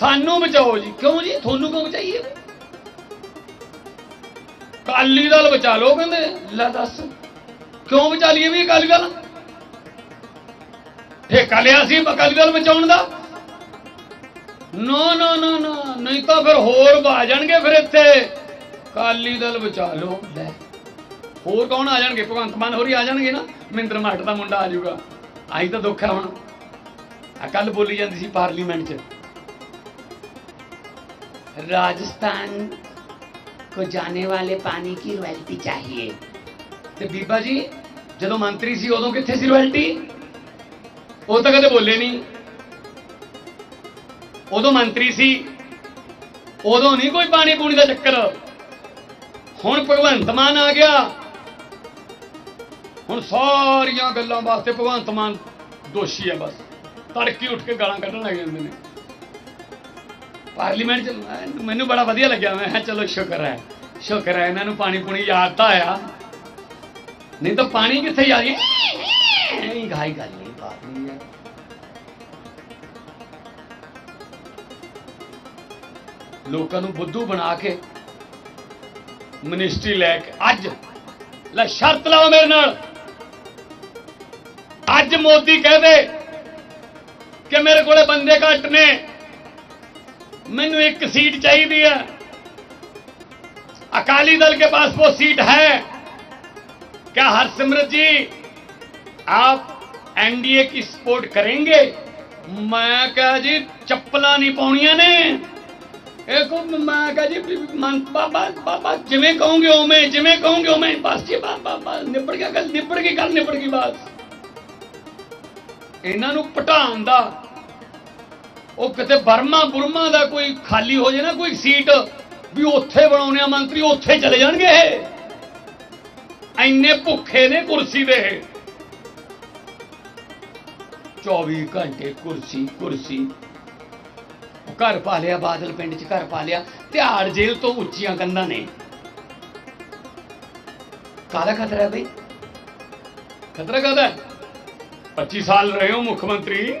ਸਾਨੂੰ ਬਚਾਓ ਜੀ। ਕਿਉਂ ਜੀ? ਤੁਹਾਨੂੰ ਕਿਉਂ ਬਚਾਈਏ? ਅਕਾਲੀ ਦਲ ਬਚਾ ਲਓ ਕਹਿੰਦੇ। ਲੈ ਦੱਸ। ਕਿਉਂ ਬਚਾ ਲਈਏ ਵੀ ਅਕਾਲੀ ਦਲ? ਠੇਕਾ ਲਿਆ ਸੀ ਅਕਾਲੀ ਦਲ ਬਚਾਉਣ ਦਾ। ਨੋ ਨੋ ਨੋ ਨੋ। ਨਹੀਂ ਤਾਂ ਫਿਰ ਹੋਰ ਆ ਜਾਣਗੇ ਫਿਰ ਇੱਥੇ। ਅਕਾਲੀ ਦਲ ਬਚਾ ਲਓ। ਲੈ। ਹੋਰ ਕੌਣ ਆ ਜਾਣਗੇ? ਭਗਵੰਤ ਮਾਨ ਹੋਰੀ ਆ ਜਾਣਗੇ ਨਾ। ਮਹਿੰਦਰ ਮਾਟ ਦਾ ਮੁੰਡਾ ਆ ਜਾਊਗਾ। ਆਹੀ ਤਾਂ ਦੁੱਖ ਹੈ ਹੁਣ। ਆ ਕੱਲ ਬੋਲੀ ਜਾਂਦੀ ਸੀ ਪਾਰਲੀਮੈਂਟ 'ਚ। राजस्थान को ਜਾਣੇ ਵਾਲੇ ਪਾਣੀ ਕੀ ਰਾਇਲਟੀ ਚਾਹੀਏ ਤੇ ਬੀਬਾ ਜੀ ਜਦੋਂ ਮੰਤਰੀ ਸੀ ਉਦੋਂ ਕਿੱਥੇ ਸੀ ਰਾਇਲਟੀ ਉਹ ਤਾਂ ਕਦੇ ਬੋਲੇ ਨਹੀਂ ਉਦੋਂ ਮੰਤਰੀ ਸੀ ਉਦੋਂ ਨਹੀਂ ਕੋਈ ਪਾਣੀ ਪੂਣੀ ਦਾ ਚੱਕਰ ਹੁਣ ਭਗਵੰਤ ਮਾਨ ਆ ਗਿਆ ਹੁਣ ਸਾਰੀਆਂ ਗੱਲਾਂ ਵਾਸਤੇ ਭਗਵੰਤ ਮਾਨ ਦੋਸ਼ੀ ਹੈ ਬਸ ਤੜਕੀ ਉੱਠ ਕੇ ਗਾਲਾਂ ਕੱਢਣ ਲੱਗ ਜਾਂਦੇ ਨੇ ਪਾਰਲੀਮੈਂਟ ਚ ਮੈਂ- ਮੈਨੂੰ ਬੜਾ ਵਧੀਆ ਲੱਗਿਆ। ਮੈਂ ਕਿਹਾ ਚਲੋ ਸ਼ੁਕਰ ਹੈ ਸ਼ੁਕਰ ਹੈ, ਇਹਨਾਂ ਨੂੰ ਪਾਣੀ ਪੂਣੀ ਯਾਦ ਤਾਂ ਆਇਆ। ਨਹੀਂ ਤਾਂ ਪਾਣੀ ਕਿੱਥੇ ਯਾਦ ਨਹੀਂ, ਗਾਈ ਗੱਲ ਨਹੀਂ, ਬਾਤ ਹੈ। ਲੋਕਾਂ ਨੂੰ ਬੁੱਧੂ ਬਣਾ ਕੇ ਮਿਨਿਸਟਰੀ ਲੈ ਕੇ ਅੱਜ, ਲੈ ਸ਼ਰਤ ਲਾਓ ਮੇਰੇ ਨਾਲ। ਅੱਜ ਮੋਦੀ ਕਹਦੇ ਕਿ ਮੇਰੇ ਕੋਲੇ ਬੰਦੇ ਘੱਟ ਨੇ। ਮੈਨੂੰ ਇੱਕ सीट चाहिए है अकाली दल के पास वो सीट है क्या हरसिमरत जी आप एनडीए की सपोर्ट करेंगे मैं क्या जी ਚੱਪਲਾਂ ਨਹੀਂ ਪਾਉਣੀਆਂ ਨੇ ਇਹ ਕੋ ਮੈਂ ਕਹਾਂ ਜੀ ਮਨ ਬਾਬਾ ਬਾਬਾ ਜਿਵੇਂ ਕਹੋਗੇ ਉਵੇਂ ਜਿਵੇਂ ਕਹੋਗੇ ਉਵੇਂ ਬਸ ਜੀ ਬਾਬਾ ਬਸ ਨਿਬੜ ਗਿਆ ਗੱਲ ਨਿਬੜ ਗਈ ਗੱਲ ਨਿਬੜ ਗਈ ਬਸ ਇਹਨਾਂ ਨੂੰ ਪਟਾਉਣ ਦਾ ਉਹ ਕਿਤੇ ਬਰਮਾ ਬੁਰਮਾ ਦਾ ਕੋਈ ਖਾਲੀ ਹੋ ਜੇ ਨਾ ਕੋਈ ਸੀਟ, ਵੀ ਉੱਥੇ ਬਣਾਉਣੇ ਆ ਮੰਤਰੀ, ਉੱਥੇ ਚਲੇ ਜਾਣਗੇ ਇਹ। ਐਨੇ ਭੁੱਖੇ ਨੇ ਕੁਰਸੀ ਦੇ ਇਹ। 24 ਘੰਟੇ ਕੁਰਸੀ ਕੁਰਸੀ। ਘਰ ਪਾ ਲਿਆ, ਬਾਦਲ ਪਿੰਡ 'ਚ ਘਰ ਪਾ ਲਿਆ ਤਿਹਾੜ ਜੇਲ੍ਹ ਤੋਂ ਉੱਚੀਆਂ ਕੰਧਾਂ ਨੇ। ਕਾਹਦਾ ਖਤਰਾ ਹੈ ਬਈ? ਖਤਰਾ ਕਾਹਦਾ ਹੈ? 25 ਸਾਲ ਰਹੇ ਹੋ ਮੁੱਖ ਮੰਤਰੀ।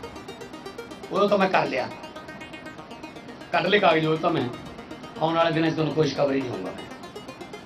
ਉਹ ਤਾਂ ਮੈਂ ਕਰ ਲਿਆ। ਕੱਢ ਲੈ ਕਾਗਜ਼ ਉਹ ਤਾਂ ਮੈਂ। ਆਉਣ ਵਾਲੇ ਦਿਨਾਂ 'ਚ ਤੁਹਾਨੂੰ ਖੁਸ਼ਖਬਰੀ ਦੇਵਾਂਗਾ ਮੈਂ